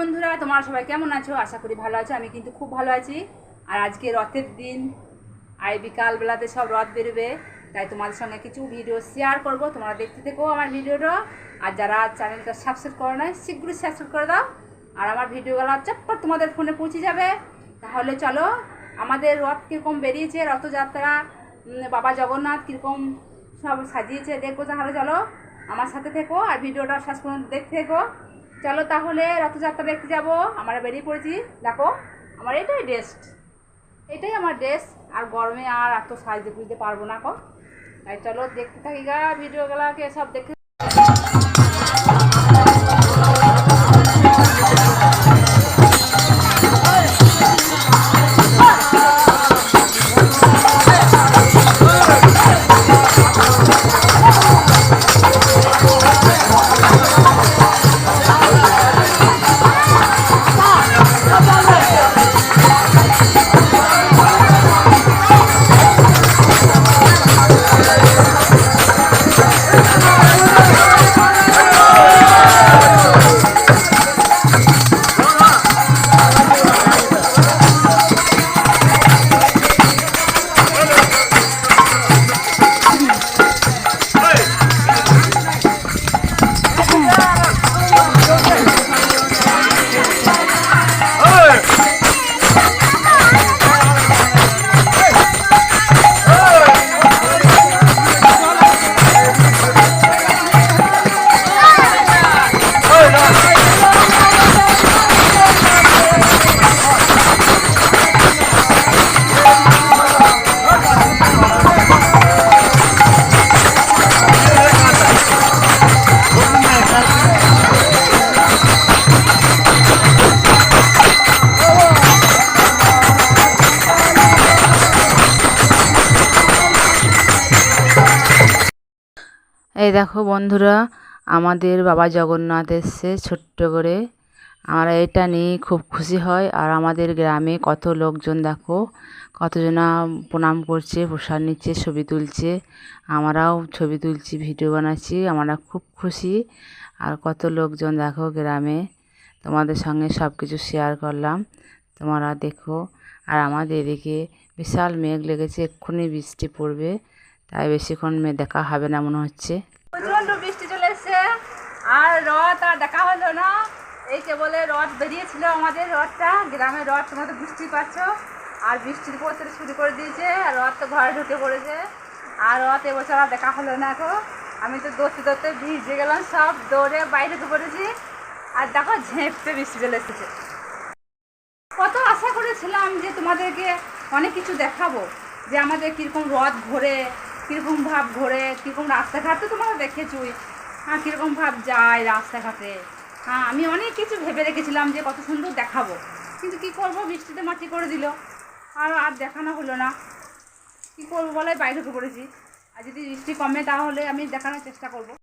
বন্ধুরা, তোমরা সবাই কেমন আছো? আশা করি ভালো আছো, আমি কিন্তু খুব ভালো আছি। আর আজকে রথের দিন, আর বিকালবেলাতে সব রথ বেরোবে, তাই তোমাদের সঙ্গে কিছু ভিডিও শেয়ার করব। তোমরা দেখতে থেকো আমার ভিডিওটা আর যারা চ্যানেলটা সাবস্ক্রাইব করো নাই, শীঘ্রই সাবস্ক্রাইব করে দাও। আর আমার ভিডিওগুলো চটপট তোমাদের ফোনে পৌঁছে যাবে। তাহলে চলো, আমাদের রথ কীরকম বেরিয়েছে, রথযাত্রা বাবা জগন্নাথ কীরকম সব সাজিয়েছে দেখব তাহলে চলো। আমার সাথে থেকো, আর ভিডিওটা শেষ পর্যন্ত দেখতে থেকো। চলো তাহলে রথযাত্রা দেখতে যাব। আমরা বেরিয়ে পড়েছি। দেখো, আমার এটাই ড্রেস এটাই আমার ড্রেস আর গরমে আর এত সাজতে বুঝতে পারব না কো। তাই চলো, দেখতে থাকি গা ভিডিওগুলোকে সব দেখতে এই দেখো বন্ধুরা, আমাদের বাবা জগন্নাথ এসছে ছোট্ট করে। আমরা এটা নিয়ে খুব খুশি হয়। আর আমাদের গ্রামে কত লোকজন দেখো, কতজনা প্রণাম করছে, প্রসাদ নিচ্ছে, ছবি তুলছে। আমরাও ছবি তুলছি, ভিডিও বানাচ্ছি, আমরা খুব খুশি। আর কত লোকজন দেখো গ্রামে, তোমাদের সঙ্গে সব কিছু শেয়ার করলাম। তোমরা দেখো। আর আমাদের এদিকে বিশাল মেঘ লেগেছে, এক্ষুনি বৃষ্টি পড়বে। তাই বেশিক্ষণ মেয়ে দেখা হবে না মনে হচ্ছে। প্রচণ্ড বৃষ্টি চলে এসছে, আর রথ আর দেখা হলো না। এই কেবলে রথ বেরিয়েছিল আমাদের রথটা, গ্রামের রথ, তোমরা তো বুঝতেই পারছ। আর বৃষ্টির পড়তে শুরু করে দিয়েছে, আর রথ তো ঘরে ঢুকে পড়েছে। আর রথ এবছর আর দেখা হলো না তো আমি তো দৌড়তে দৌড়তে ভিজে গেলাম, সব দৌড়ে বাইরে ঢুকে পড়েছি। আর দেখো ঝেঁপতে বৃষ্টি চলে এসেছে। কত আশা করেছিলাম যে তোমাদেরকে অনেক কিছু দেখাবো, যে আমাদের কীরকম রথ ঘোরে কীরকম ভাব ঘোরে, কীরকম রাস্তাঘাটে তোমরা দেখেছুই। হ্যাঁ কীরকম ভাব যায় রাস্তাঘাটে। হ্যাঁ আমি অনেক কিছু ভেবে রেখেছিলাম যে কত সুন্দর দেখাবো। কিন্তু কি করব? বৃষ্টিতে মাটি করে দিল। আর আর দেখানো হলো না। কি করব বলে বাইরে পড়েছি। আর যদি বৃষ্টি কমে তাহলে আমি দেখানোর চেষ্টা করব।